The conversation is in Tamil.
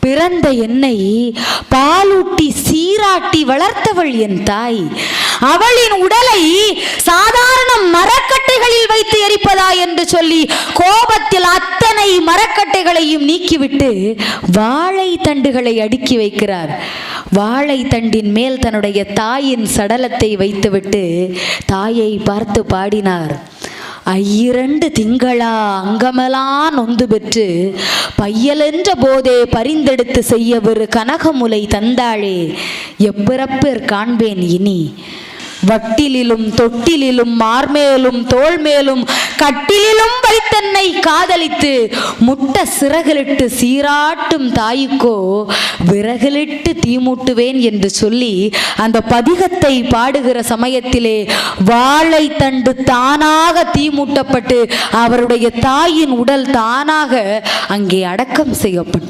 பிறந்த என்னை பாலூட்டி சீராட்டி வளர்த்தவள் என் தாய். அவளின் உடலை சாதாரண மரக்கட்டைகளில் வைத்து எரிப்பதா என்று சொல்லி கோபத்தில் அத்தனை மரக்கட்டைகளையும் நீக்கிவிட்டு வாழை தண்டுகளை அடுக்கி வைக்கிறார். வாழை தண்டின் மேல் தன்னுடைய தாயின் சடலத்தை வைத்துவிட்டு தாயை பார்த்து பாடினார். ஐயிரண்டு திங்களா அங்கமெலாம் நொந்து பெற்று பையலென்ற போதே பரிந்தெடுத்து செய்ய கனகமுலை தந்தாளே எப்பிறப்பேர் காண்பேன் இனி? வட்டிலிலும் தொட்டிலிலும் மார்மேலும் தோள் மேலும் கட்டிலிலும் வைத்தன்னை காதலித்து முட்ட சிறகுலிட்டு சீராட்டும் தாய்க்கோ விறகுலிட்டு தீமூட்டுவேன் என்று சொல்லி அந்த பதிகத்தை பாடுகிற சமயத்திலே வாழை தண்டு தானாக தீமூட்டப்பட்டு அவருடைய தாயின் உடல் தானாக அங்கே அடக்கம் செய்யப்பட்டு